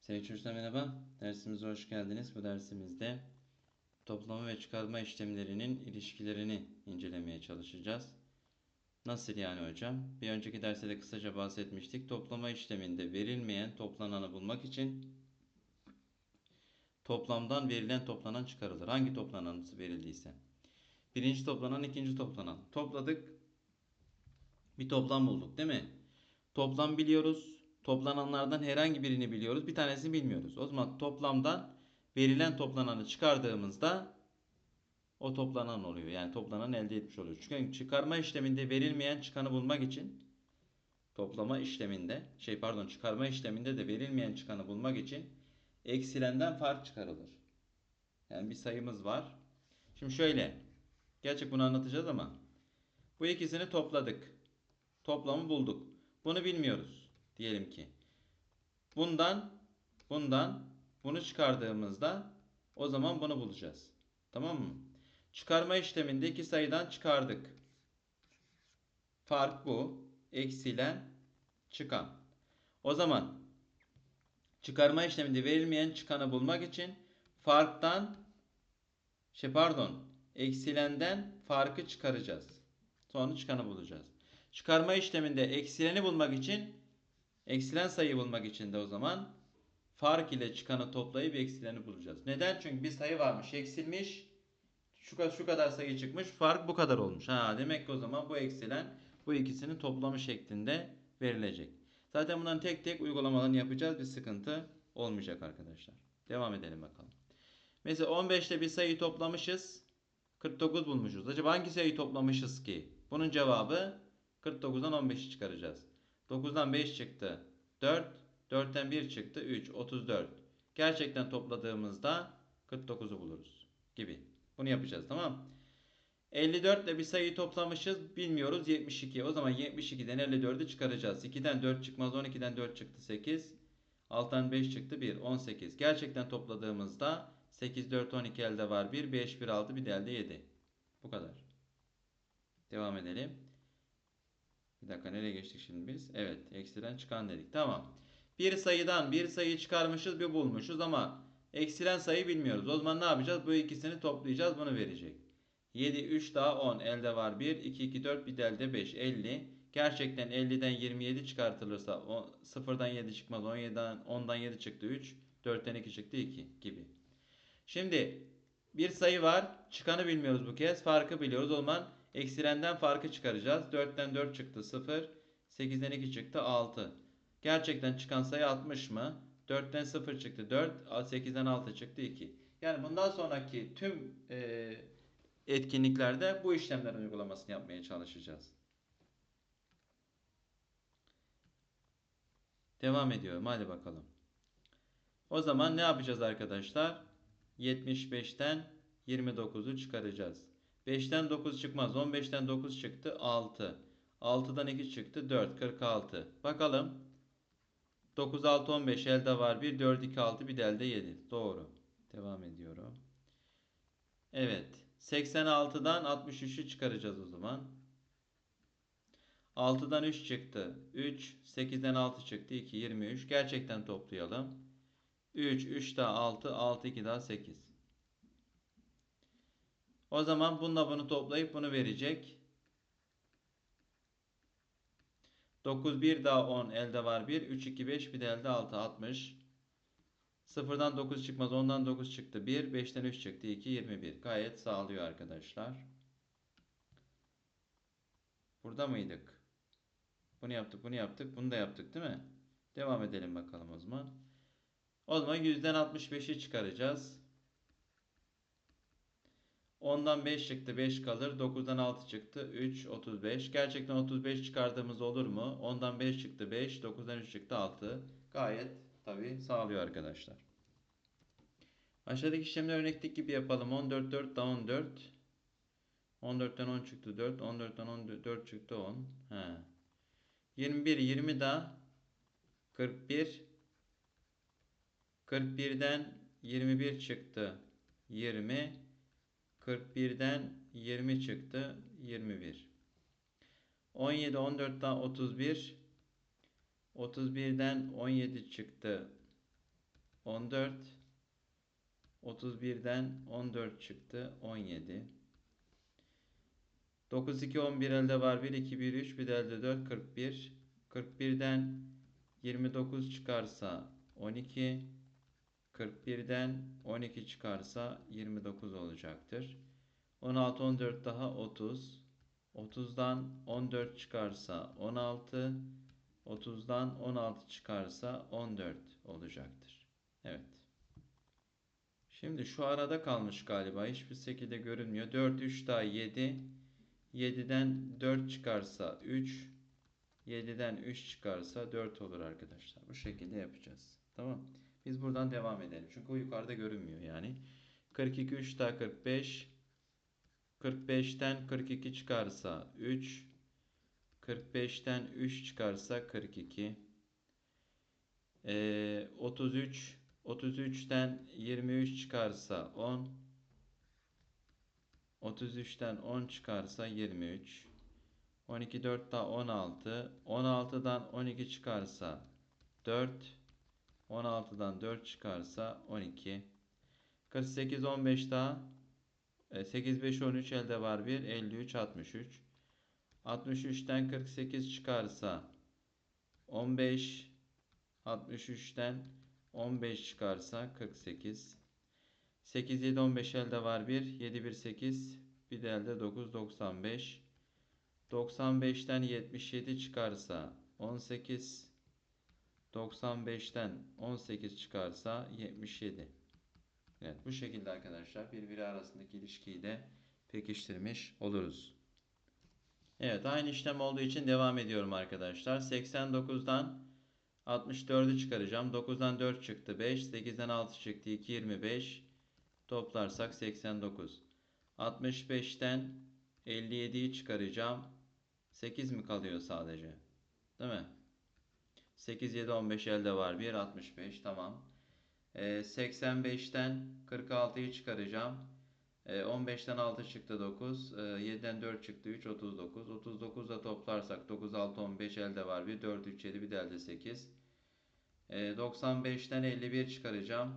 Sevgili çocuklar merhaba. Dersimize hoş geldiniz. Bu dersimizde toplama ve çıkarma işlemlerinin ilişkilerini incelemeye çalışacağız. Nasıl yani hocam? Bir önceki derste de kısaca bahsetmiştik. Toplama işleminde verilmeyen toplananı bulmak için toplamdan verilen toplanan çıkarılır. Hangi toplananısı verildiyse. Birinci toplanan, ikinci toplanan. Topladık. Bir toplam bulduk değil mi? Toplam biliyoruz. Toplananlardan herhangi birini biliyoruz. Bir tanesini bilmiyoruz. O zaman toplamdan verilen toplananı çıkardığımızda o toplanan oluyor. Yani toplanan elde etmiş oluyoruz. Çünkü çıkarma işleminde verilmeyen çıkanı bulmak için toplama işleminde şey pardon çıkarma işleminde de verilmeyen çıkanı bulmak için eksilenden fark çıkarılır. Yani bir sayımız var. Şimdi şöyle. Gerçek bunu anlatacağız ama bu ikisini topladık. Toplamı bulduk. Bunu bilmiyoruz diyelim ki. Bundan bundan bunu çıkardığımızda o zaman bunu bulacağız. Tamam mı? Çıkarma işleminde iki sayıdan çıkardık. Fark bu. Eksilen çıkan. O zaman çıkarma işleminde verilmeyen çıkanı bulmak için farktan şey pardon eksilenden farkı çıkaracağız. Sonra çıkanı bulacağız. Çıkarma işleminde eksileni bulmak için eksilen sayıyı bulmak için de o zaman fark ile çıkanı toplayıp eksileni bulacağız. Neden? Çünkü bir sayı varmış eksilmiş. Şu kadar, şu kadar sayı çıkmış. Fark bu kadar olmuş. Ha, demek ki o zaman bu eksilen bu ikisinin toplamı şeklinde verilecek. Zaten bunların tek tek uygulamalarını yapacağız. Bir sıkıntı olmayacak arkadaşlar. Devam edelim bakalım. Mesela 15'te bir sayıyı toplamışız. 49 bulmuşuz. Acaba hangi sayıyı toplamışız ki? Bunun cevabı 49'dan 15'i çıkaracağız. 9'dan 5 çıktı. 4. 4'ten 1 çıktı. 3. 34. Gerçekten topladığımızda 49'u buluruz. Gibi. Bunu yapacağız tamam mı? 54 ile bir sayıyı toplamışız. Bilmiyoruz 72. O zaman 72'den 54'ü çıkaracağız. 2'den 4 çıkmaz. 12'den 4 çıktı 8. 6'dan 5 çıktı 1. 18. Gerçekten topladığımızda 8, 4, 12 elde var 1. 5, 1, 6 bir de elde 7. Bu kadar. Devam edelim. Bir dakika nereye geçtik şimdi biz? Evet eksiden çıkan dedik. Tamam. Bir sayıdan bir sayı çıkarmışız bir bulmuşuz ama eksilen sayı bilmiyoruz. O zaman ne yapacağız? Bu ikisini toplayacağız bunu verecek. 7, 3 daha 10 elde var 1, 2, 2, 4 bir de elde 5, 50. Gerçekten 50'den 27 çıkartılırsa o, 0'dan 7 çıkmaz 17'den 10'dan 7 çıktı 3, 4'ten 2 çıktı 2 gibi. Şimdi bir sayı var çıkanı bilmiyoruz bu kez farkı biliyoruz o zaman eksilenden farkı çıkaracağız. 4'ten 4 çıktı 0, 8'den 2 çıktı 6. Gerçekten çıkan sayı 60 mı? 4'ten 0 çıktı 4, 8'den 6 çıktı 2. Yani bundan sonraki tüm e, etkinliklerde bu işlemlerin uygulamasını yapmaya çalışacağız. Devam ediyorum. Hadi bakalım. O zaman ne yapacağız arkadaşlar? 75'ten 29'u çıkaracağız. 5'ten 9 çıkmaz. 15'ten 9 çıktı 6. 6'dan 2 çıktı 4. 46. Bakalım. 9, 6, 15 elde var 1. 4, 2, 6 bir de elde 7. Doğru. Devam ediyorum. Evet. 86'dan 63'ü çıkaracağız o zaman. 6'dan 3 çıktı. 3. 8'den 6 çıktı. 2. 23. Gerçekten toplayalım. 3. 3 daha 6. 6. 2 daha 8. O zaman bununla bunu toplayıp bunu verecek. 9 1 daha 10 elde var 1. 3 2 5 bir de elde 6 60. 0'dan 9 çıkmaz. 10'dan 9 çıktı 1. 5'ten 3 çıktı 2 21. Gayet sağlıyor arkadaşlar. Burada mıydık? Bunu yaptık bunu yaptık. Bunu da yaptık değil mi? Devam edelim bakalım o zaman. O zaman 100'den 65'i çıkaracağız. 10'dan 5 çıktı 5 kalır. 9'dan 6 çıktı 3 35. Gerçekten 35 çıkardığımız olur mu? 10'dan 5 çıktı 5. 9'dan 3 çıktı 6. Gayet tabi sağlıyor arkadaşlar. Aşağıdaki işlemleri örnekteki gibi yapalım. 14 4 daha 14. 14'ten 10 çıktı 4. 14'ten 14 çıktı 10. He. 21 20 daha 41. 41'den 21 çıktı 20. 41'den 20 çıktı 21. 17 14'ten 31. 31'den 17 çıktı 14. 31'den 14 çıktı. 17. 9, 2, 11 elde var. 1, 2, 1, 3. Bir de elde 4. 41. 41'den 29 çıkarsa 12. 41'den 12 çıkarsa 29 olacaktır. 16, 14 daha 30. 30'dan 14 çıkarsa 16. 30'dan 16 çıkarsa 14 olacaktır. Evet. Şimdi şu arada kalmış galiba. Hiçbir şekilde görünmüyor. 4, 3 daha 7. 7'den 4 çıkarsa 3. 7'den 3 çıkarsa 4 olur arkadaşlar. Bu şekilde yapacağız. Tamam. Biz buradan devam edelim. Çünkü o yukarıda görünmüyor yani. 42, 3 daha 45. 45'ten 42 çıkarsa 3. 45'ten 3 çıkarsa 42. Ee, 33. 33'ten 23 çıkarsa 10. 33'ten 10 çıkarsa 23. 12 4 daha 16. 16'dan 12 çıkarsa 4. 16'dan 4 çıkarsa 12. 48 15 daha. 8 5 13 elde var. 1 53 63. 63'ten 48 çıkarsa 15 63'ten 15 çıkarsa 48 8 7 15 elde var. 1 7 1 8 bir de elde 9 95 95'ten 77 çıkarsa 18 95'ten 18 çıkarsa 77 Evet bu şekilde arkadaşlar birbiri arasındaki ilişkiyi de pekiştirmiş oluruz. Evet aynı işlem olduğu için devam ediyorum arkadaşlar. 89'dan 64'ü çıkaracağım. 9'dan 4 çıktı 5. 8'den 6 çıktı 2 25. Toplarsak 89. 65'ten 57'yi çıkaracağım. 8 mi kalıyor sadece? Değil mi? 8 7 15 elde var 1 65 tamam. Ee, 85'ten 46'yı çıkaracağım. 15'ten 6 çıktı 9. 7'den 4 çıktı 3 39. 39'da toplarsak 9 6 15 elde var 1 4 3 7 bir de elde 8. 95'ten 51 çıkaracağım.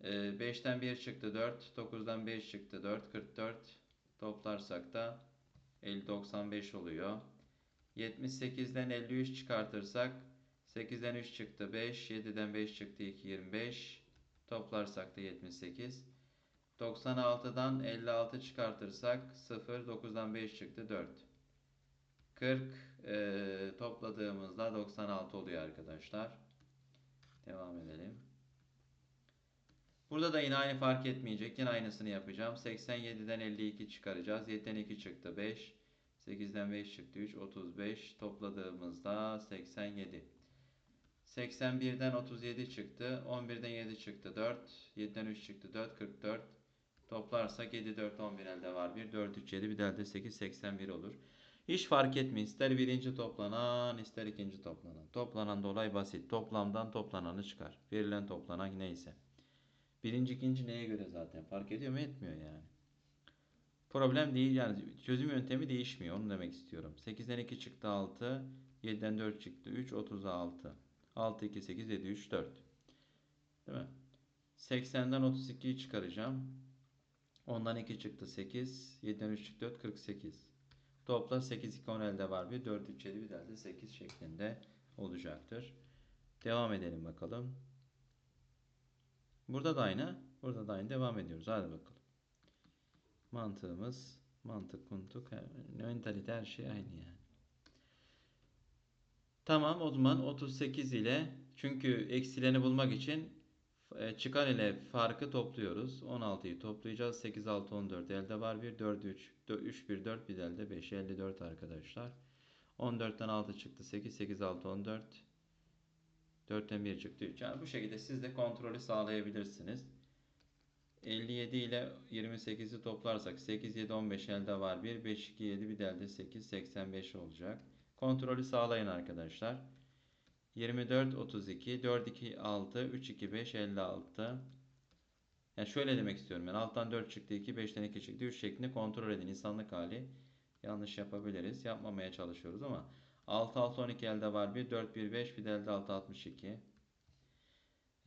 5'ten 1 çıktı 4. 9'dan 5 çıktı 4 44. Toplarsak da 50 95 oluyor. 78'den 53 çıkartırsak 8'den 3 çıktı 5. 7'den 5 çıktı 2 25. Toplarsak da 78. 96'dan 56 çıkartırsak 0, 9'dan 5 çıktı 4. 40 e, topladığımızda 96 oluyor arkadaşlar. Devam edelim. Burada da yine aynı fark etmeyecek. Yine aynısını yapacağım. 87'den 52 çıkaracağız. 7'den 2 çıktı 5. 8'den 5 çıktı 3. 35 topladığımızda 87. 81'den 37 çıktı. 11'den 7 çıktı 4. 7'den 3 çıktı 4. 44. Toplarsak 7, 4, 11 elde var. 1, 4, 3, 7 bir de elde 8, 81 olur. Hiç fark etmiyor. İster birinci toplanan ister ikinci toplanan. Toplanan da basit. Toplamdan toplananı çıkar. Verilen toplanan neyse. Birinci ikinci neye göre zaten fark ediyor mu etmiyor yani. Problem değil yani çözüm yöntemi değişmiyor onu demek istiyorum. 8'den 2 çıktı 6. 7'den 4 çıktı 3. 36. 6, 2, 8, 7, 3, 4. Değil mi? 80'den 32'yi çıkaracağım. Ondan 2 çıktı 8. 7'den 3 çıktı 4. 48. Topla 8, 2, 10 elde var. Bir 4, 3, 7 bir elde 8 şeklinde olacaktır. Devam edelim bakalım. Burada da aynı. Burada da aynı. Devam ediyoruz. Hadi bakalım. Mantığımız mantık, kuntuk, mentalite her şey aynı yani. Tamam o zaman 38 ile çünkü eksilerini bulmak için e, çıkan ile farkı topluyoruz. 16'yı toplayacağız. 8, 6, 14 elde var 1. 4, 3, 3, 1, 4 bir elde 5. 54 arkadaşlar. 14'ten 6 çıktı 8, 8, 6, 14. 4'ten 1 çıktı 3. Yani bu şekilde siz de kontrolü sağlayabilirsiniz. 57 ile 28'i toplarsak 8, 7, 15 elde var 1. 5, 2, 7 bir de elde 8, 85 olacak. Kontrolü sağlayın arkadaşlar. 24, 32, 4, 2, 6, 3, 2, 5, 56. Yani şöyle demek istiyorum. Yani alttan 4 çıktı 2, 5'ten 2 çıktı 3 şeklinde kontrol edin. İnsanlık hali yanlış yapabiliriz. Yapmamaya çalışıyoruz ama 6, 6, 12 elde var 1, 4, 1, 5, bir de elde 6, 62. Ee,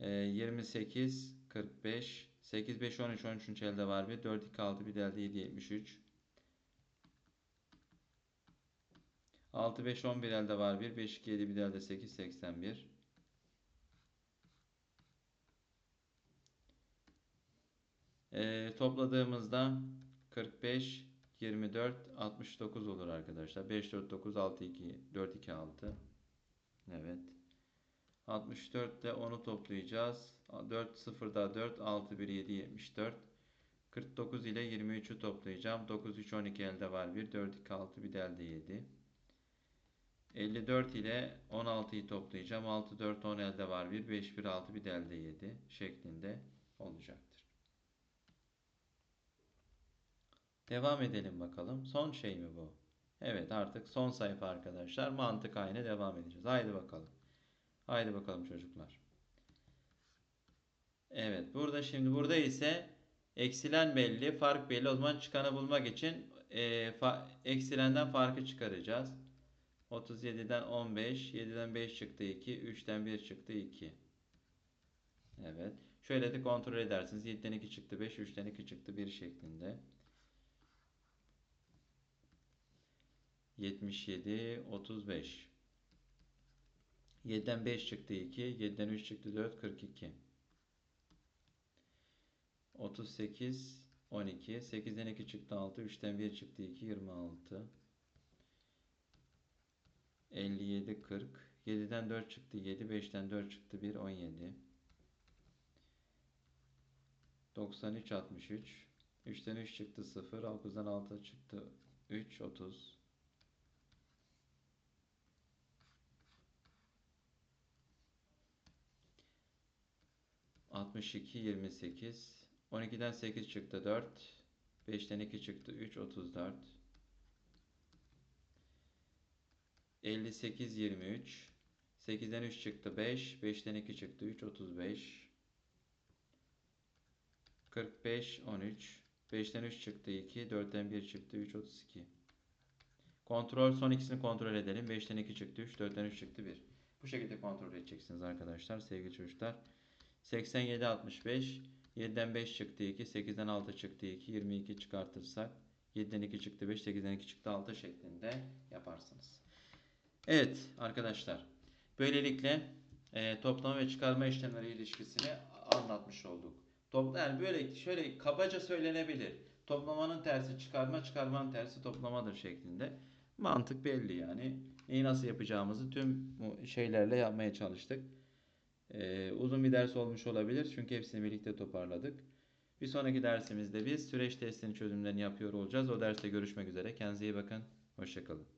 Ee, 28, 45, 8, 5, 13, 13. elde var bir. 4, 2, 6, bir de elde 7, 73. 6, 5, 11 elde var bir. 5, 2, 7, bir de elde 8, 81. Ee, topladığımızda 45, 24, 69 olur arkadaşlar. 5, 4, 9, 6, 2, 4, 2, 6. Evet. 64 ile 10'u toplayacağız. 4, 0 da 4, 6, 1, 7, 74. 49 ile 23'ü toplayacağım. 9, 3, 12 elde var 1. 4, 2, 6, bir de elde 7. 54 ile 16'yı toplayacağım. 6, 4, 10 elde var 1. 5, 1, 6, bir de elde 7 şeklinde olacaktır. Devam edelim bakalım. Son şey mi bu? Evet artık son sayfa arkadaşlar. Mantık aynı devam edeceğiz. Haydi bakalım. Haydi bakalım çocuklar. Evet burada şimdi burada ise eksilen belli, fark belli. O zaman çıkanı bulmak için e, fa, eksilenden farkı çıkaracağız. 37'den 15, 7'den 5 çıktı 2, 3'ten 1 çıktı 2. Evet. Şöyle de kontrol edersiniz. 7'den 2 çıktı 5, 3'ten 2 çıktı 1 şeklinde. 77, 35. 7'den 5 çıktı 2, 7'den 3 çıktı 4, 42. 38, 12, 8'den 2 çıktı 6, 3'ten 1 çıktı 2, 26. 57, 40. 7'den 4 çıktı 7, 5'ten 4 çıktı 1, 17. 93, 63. 3'ten 3 çıktı 0, 9'dan 6 çıktı 3, 30. 62, 28. 12'den 8 çıktı 4. 5'ten 2 çıktı 3, 34. 58, 23. 8'den 3 çıktı 5. 5'ten 2 çıktı 3, 35. 45, 13. 5'ten 3 çıktı 2. 4'ten 1 çıktı 3, 32. Kontrol son ikisini kontrol edelim. 5'ten 2 çıktı 3, 4'ten 3 çıktı 1. Bu şekilde kontrol edeceksiniz arkadaşlar sevgili çocuklar. 87 65 7'den 5 çıktı 2 8'den 6 çıktı 2 22 çıkartırsak 7'den 2 çıktı 5 8'den 2 çıktı 6 şeklinde yaparsınız. Evet arkadaşlar böylelikle e, toplama ve çıkarma işlemleri ilişkisini anlatmış olduk. Topla, yani böyle şöyle kabaca söylenebilir. Toplamanın tersi çıkarma, çıkarmanın tersi toplamadır şeklinde. Mantık belli yani. Neyi nasıl yapacağımızı tüm şeylerle yapmaya çalıştık. Ee, uzun bir ders olmuş olabilir çünkü hepsini birlikte toparladık. Bir sonraki dersimizde biz süreç testinin çözümlerini yapıyor olacağız. O derste görüşmek üzere. Kendinize iyi bakın. Hoşçakalın.